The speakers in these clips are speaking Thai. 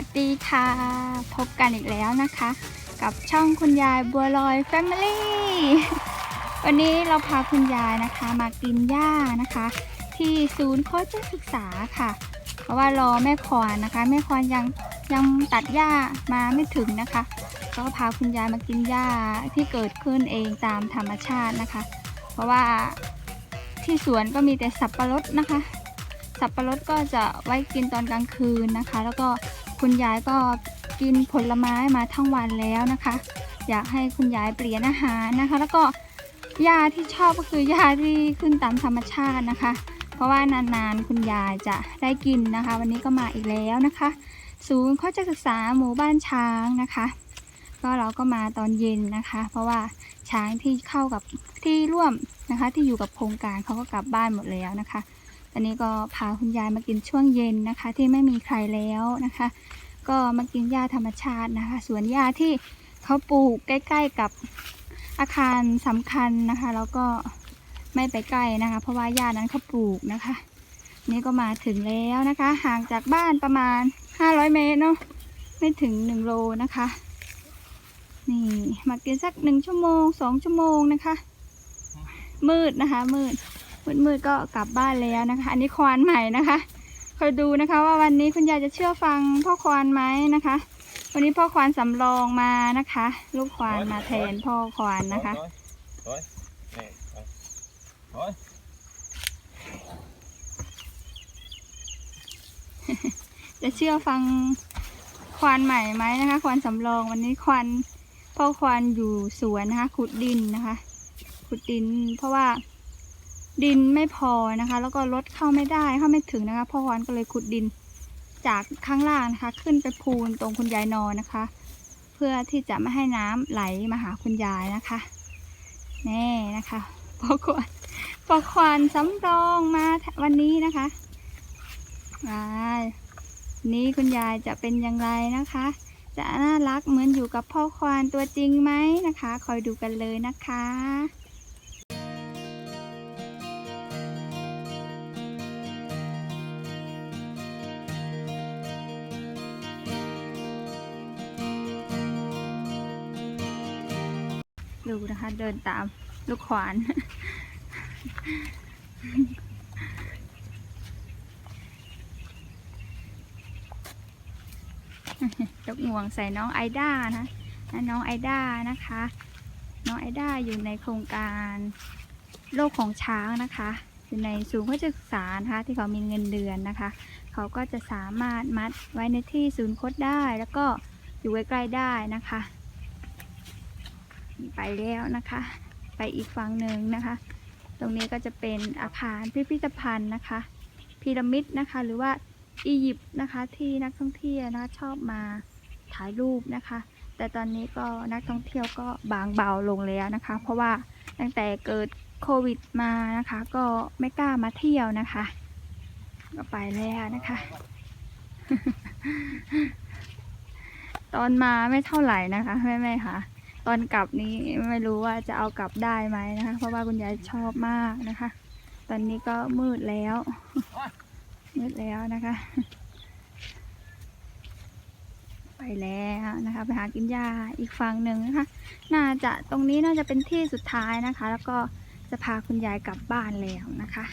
วัสดีค่ะ พบกันอีกแล้วนะคะ กับช่องคุณยายบัวลอยแฟมิลี่วันนี้เราพาคุณยายนะคะ มากินหญ้านะคะ ที่ศูนย์โคชศึกษาค่ะ เพราะว่ารอแม่ควานนะคะ แม่ควานยังยังตัดหญ้ามาไม่ถึงนะคะ ก็พาคุณยายมากินหญ้าที่เกิดขึ้นเองตามธรรมชาตินะคะ เพราะว่าที่สวนก็มีแต่สับปะรดนะคะสับปะรดก็จะไว้กินตอนกลางคืนนะคะ แล้วก็ คุณยายก็กินผลไม้มาทั้งวันแล้วนะคะ อยากให้คุณยายเปลี่ยนอาหารนะคะ แล้วก็หญ้าที่ชอบก็คือหญ้าที่ขึ้นตามธรรมชาตินะคะ เพราะว่านานๆคุณยายจะได้กินนะคะ วันนี้ก็มาอีกแล้วนะคะ ศูนย์เขาจะศึกษาหมู่บ้านช้างนะคะ ก็เราก็มาตอนเย็นนะคะ เพราะว่าช้างที่เข้ากับที่ร่วมนะคะ ที่อยู่กับโครงการเขาก็กลับบ้านหมดแล้วนะคะ ตอนนี้ก็พาคุณยายมากินช่วงเย็นนะคะ ที่ไม่มีใครแล้วนะคะ ก็มากินหญ้าธรรมชาตินะคะ สวนหญ้าที่เขาปลูกใกล้ ๆกับอาคารสำคัญนะคะ แล้วก็ไม่ไปใกล้นะคะ เพราะว่าหญ้านั้นเขาปลูกนะคะ นี่ก็มาถึงแล้วนะคะ ห่างจากบ้านประมาณ 500 เมตรเนาะไม่ถึง 1 โลนะคะ นี่มากินสักหนึ่งชั่วโมงสองชั่วโมงนะคะ มืดนะคะ มืด มืดๆก็กลับบ้านแล้วนะคะ อันนี้ควานใหม่นะคะคอยดูนะคะว่าวันนี้คุณยายจะเชื่อฟังพ่อควานไหมนะคะ วันนี้พ่อควานสำรองมานะคะ ลูกควานมาแทนพ่อควานนะคะจะเชื่อฟังควานใหม่ไหมนะคะ ควานสำรองวันนี้ควานพ่อควานอยู่สวนนะคะ ขุดดินนะคะ ขุดดินเพราะว่า ดินไม่พอนะคะ แล้วก็รถเข้าไม่ได้เข้าไม่ถึงนะคะพ่อควานก็เลยขุดดินจากข้างล่างนะคะ ขึ้นไปพูนตรงคุณยายนอนนะคะ เพื่อที่จะไม่ให้น้ำไหลมาหาคุณยายนะคะแน่นะคะพ่อควานพ่อควานสำรองมาวันนี้นะคะไปนี้คุณยายจะเป็นอย่างไรนะคะ จะน่ารักเหมือนอยู่กับพ่อควานตัวจริงไหมนะคะ คอยดูกันเลยนะคะ นะคะ เดินตามลูกขวาน ยกงวงใส่น้องไอด้านะนะน้องไอด้านะคะ น้องไอด้าอยู่ในโครงการโลกของช้างนะคะอยู่ในศูนย์เพื่อศึกษานะคะที่เขามีเงินเดือนนะคะ เขาก็จะสามารถมัดไว้ในที่ศูนย์คดได้ แล้วก็อยู่ใกล้ๆได้นะคะ ไปแล้วนะคะ ไปอีกฝั่งหนึ่งนะคะ ตรงนี้ก็จะเป็นอาคารพิพิธภัณฑ์นะคะพีระมิดนะคะ หรือว่าอียิปต์นะคะที่นักท่องเที่ยวนะะชอบมาถ่ายรูปนะคะ แต่ตอนนี้ก็นักท่องเที่ยวก็บางเบาลงแล้วนะคะ เพราะว่าตั้งแต่เกิดโควิดมานะคะ ก็ไม่กล้ามาเที่ยวนะคะ ก็ไปแล้วนะคะ ตอนมาไม่เท่าไหร่นะคะแม่แม่ๆค่ะ ตอนกลับนี้ไม่รู้ว่าจะเอากลับได้ไหมนะคะ เพราะว่าคุณยายชอบมากนะคะ ตอนนี้ก็มืดแล้ว มืดแล้วนะคะ ไปแล้วนะคะ ไปหากินหญ้าอีกฝั่งหนึ่งนะคะ น่าจะตรงนี้น่าจะเป็นที่สุดท้ายนะคะ แล้วก็จะพาคุณยายกลับบ้านแล้วนะคะ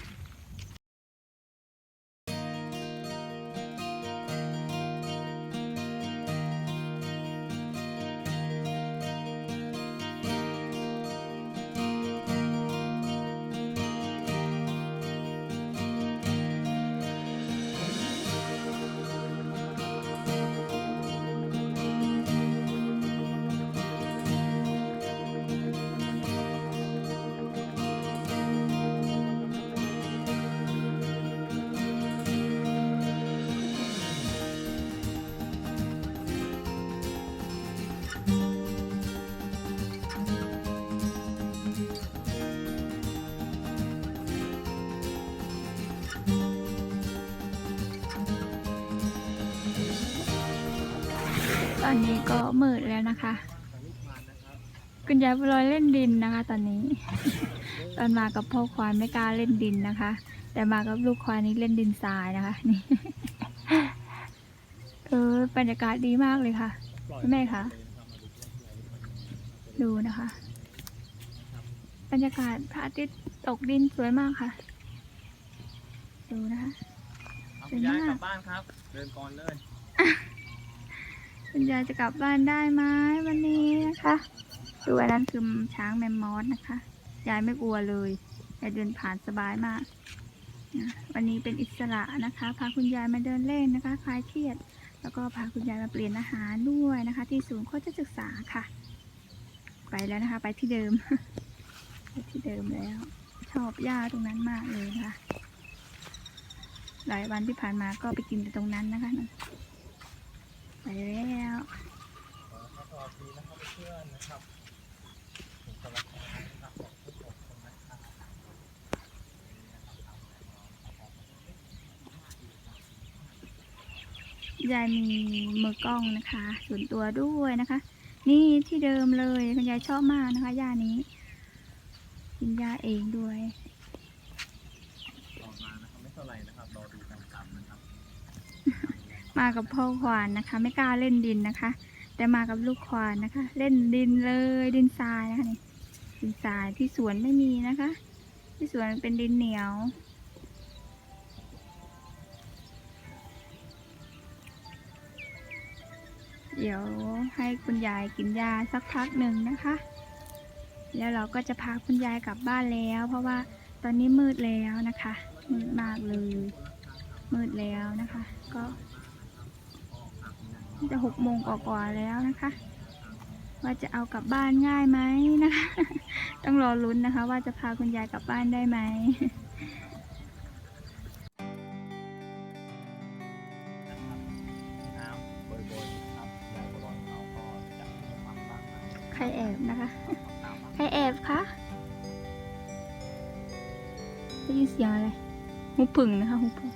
ตอนนี้ก็มืดแล้วนะคะ คุณยายบัวลอยเล่นดินนะคะ ตอนนี้ ตอนมากับพ่อควายไม่กล้าเล่นดินนะคะ แต่มากับลูกควายนี่เล่นดินทรายนะคะ นี่ เออบรรยากาศดีมากเลยค่ะแม่คะดูนะคะ บรรยากาศพระอาทิตย์ตกดินสวยมากค่ะ ดูนะคะเอาคุณยายกลับบ้านครับ เดินก่อนเลย คุณยายจะกลับบ้านได้ไหมวันนี้นะคะดูอันนั้นคือช้างแมมมอสนะคะ ยายไม่กลัวเลยยายเดินผ่านสบายมาก วันนี้เป็นอิสระนะคะ พาคุณยายมาเดินเล่นนะคะ คลายเครียด แล้วก็พาคุณยายมาเปลี่ยนอาหารด้วยนะคะ ที่ศูนย์โคชศึกษาค่ะ ไปแล้วนะคะ ไปที่เดิม ไปที่เดิมแล้ว ชอบหญ้าตรงนั้นมากเลยนะคะ หลายวันที่ผ่านมาก็ไปกินแต่ตรงนั้นนะคะ ไปแล้วสวัสดีนะครับเพื่อนนะครับผมสวัสดีนะครับขอบคุณทุกคนนะครับยายมีมือกล้องนะคะ ส่วนตัวด้วยนะคะ นี่ที่เดิมเลยคุณยายชอบมากนะคะยานี้กินยาเองด้วย ต่อมานะครับไม่เท่าไหร่นะครับรอดูกันตามนะครับ มากับพ่อควานนะคะ ไม่กล้าเล่นดินนะคะ แต่มากับลูกควานนะคะ เล่นดินเลยดินทรายนะคะนี่ดินทรายที่สวนไม่มีนะคะ ที่สวนเป็นดินเหนียวเดี๋ยวให้คุณยายกินยาสักพักหนึ่งนะคะ แล้วเราก็จะพาคุณยายกลับบ้านแล้ว เพราะว่าตอนนี้มืดแล้วนะคะ มืดมากเลย มืดแล้วนะคะ ก็ จะหกโมงกว่าๆแล้วนะคะ ว่าจะเอากลับบ้านง่ายไหมนะคะ ต้องรอลุ้นนะคะ ว่าจะพาคุณยายกลับบ้านได้ไหมน้ำบ่อยๆนะครับยายก็รอนเขาก็จะมีความบ้างนะใครแอบนะคะตามมาใครแอบคะได้ยินเสียงอะไรหูผึ่งนะคะหูผึ่ง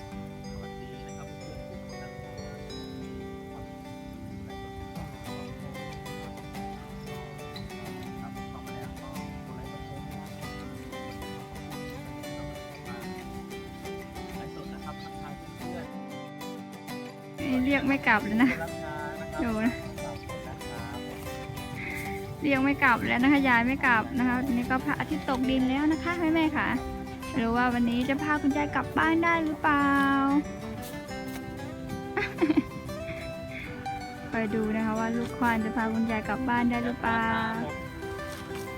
กไม่กลับแล้วนะดูนะเรียกไม่กลับแล้วนะคะยายไม่กลับนะคะวันนี้ก็พระอาทิตย์ตกดินแล้วนะคะแม่แม่ๆค่ะไม่รู้ว่าวันนี้จะพาคุณยายกลับบ้านได้หรือเปล่าไปดูนะคะว่าลูกควานจะพาคุณยายกลับบ้านได้หรือเปล่า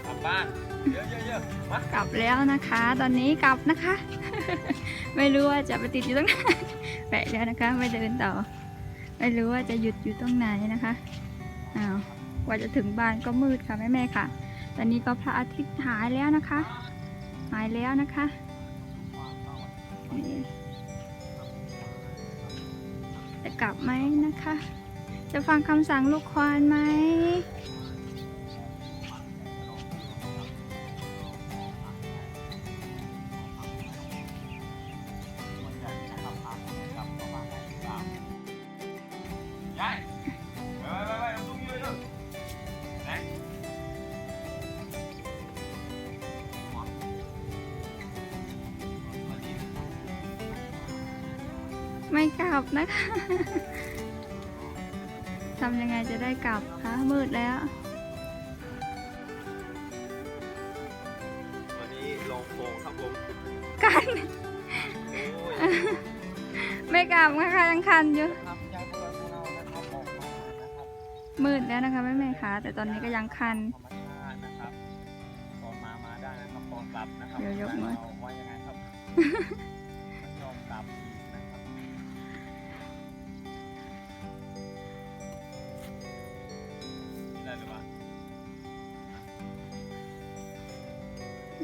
กลับบ้านเยอะๆเยอะๆมากลับแล้วนะคะ ตอนนี้กลับนะคะ ไม่รู้ว่าจะไปติดอยู่ตรงไหนไปแล้วนะคะไม่เดินต่อ ไม่รู้ว่าจะหยุดอยู่ตรงไหนนะคะอ้าวกว่าจะถึงบ้านก็มืดค่ะแม่แม่ๆค่ะ ตอนนี้ก็พระอาทิตย์หายแล้วนะคะ หายแล้วนะคะจะกลับไหมนะคะ จะฟังคำสั่งลูกควานไหม บนะคะทำยังไงจะได้กลับคะมืดแล้ว วันนี้ลองโป่งครับผมกันโอ้ยไม่กลับนะคะยังคันอยู่ครับยายพวกเราของเรานะครับออกมานะครับมืดแล้วนะคะแม่แม่ๆค่ะแต่ตอนนี้ก็ยังคันธรรมชาตินะครับตอนมามาได้นะครับตอนกลับนะครับเดี๋ยวยกมือเราว่ายังไงครับ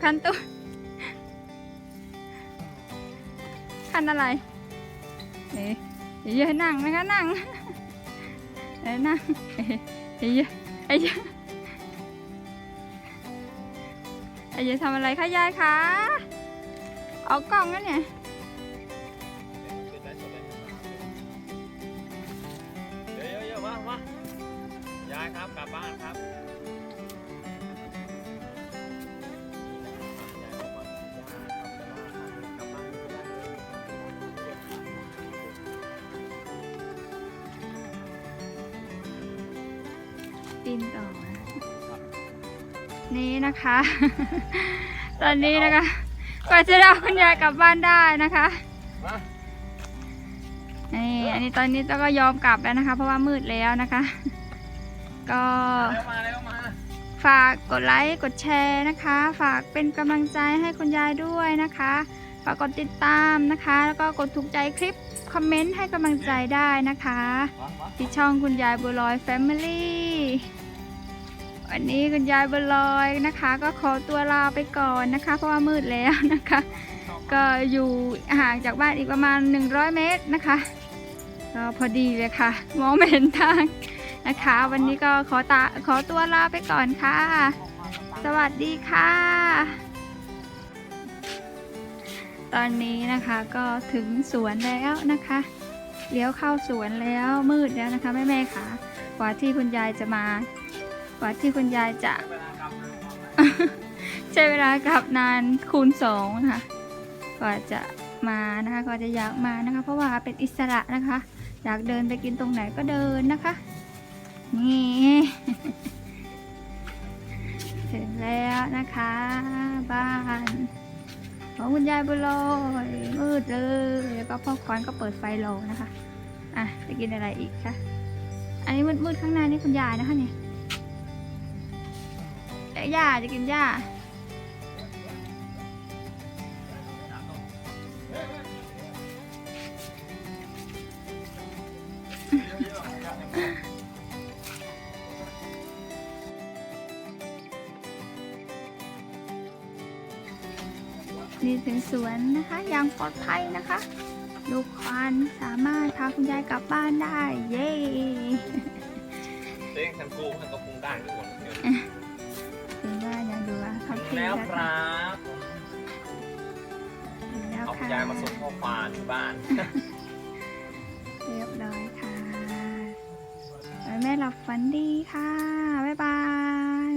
คันตัวคันอะไรเอ๊ะเยอะนั่งนะคะนั่งเอ้ยนั่งเอ๊ะเยอะเอ๊ะเยอะเอ๊ะเยอะทำอะไรคะยายคะเอากล้องแล้วเนี่นไรสดเลย ปีนต่อนะนี่นะคะ ตอนนี้นะคะกว่าจะเอาคุณยายกลับบ้านได้นะคะ นี่อันนี้ตอนนี้ต้องก็ยอมกลับแล้วนะคะ เพราะว่ามืดแล้วนะคะ ก็ฝากกดไลค์กดแชร์นะคะ ฝากเป็นกำลังใจให้คุณยายด้วยนะคะ ฝากกดติดตามนะคะ แล้วก็กดถูกใจคลิปคอมเมนต์ให้กำลังใจได้นะคะ ที่ช่องคุณยายบัวลอยแฟมิลี่ วันนี้คุณยายบัวลอยนะคะ ก็ขอตัวลาไปก่อนนะคะ เพราะว่ามืดแล้วนะคะ ก็อยู่ห่างจากบ้านอีกประมาณ 100 เมตรนะคะก็พอดีเลยค่ะ มองไม่เห็นทางนะคะ วันนี้ก็ขอตาขอตัวลาไปก่อนค่ะ สวัสดีค่ะ ตอนนี้นะคะก็ถึงสวนแล้วนะคะเลี้ยวเข้าสวนแล้วมืดแล้วนะคะแม่แม่ๆค่ะกว่าที่คุณยายจะมา กว่าที่คุณยายจะ ใช้เวลากลับนานคูณสองนะคะกว่าจะมานะคะกว่าจะอยากมานะคะ เพราะว่าเป็นอิสระนะคะ อยากเดินไปกินตรงไหนก็เดินนะคะ นี่ ถึงแล้วนะคะ บ้านของคุณยายบุญลอยมืดเลยแล้วก็พ่อควานก็เปิดไฟรอนะคะ อะจะกินอะไรอีกคะอันนี้มืดๆข้างหน้านี่คุณยายนะคะเนี่ย เอ๊ะย่าจะกินย่านี่ถึงสวนนะคะอย่างปลอดภัยนะคะ ลูกควานสามารถพาคุณยายกลับบ้านได้ เย้เต้งทันกูทันกระพุงได้ทุกคน บ้านยังดูว่าถึเขางเที่แล้วนะคคะรับถึงแล้วเอาคุณค่ะยายมาส่งข้าวปลาที่บ้าน เรียบร้อยค่ะขอให้แม่หลับฝันดีค่ะ บ๊ายบาย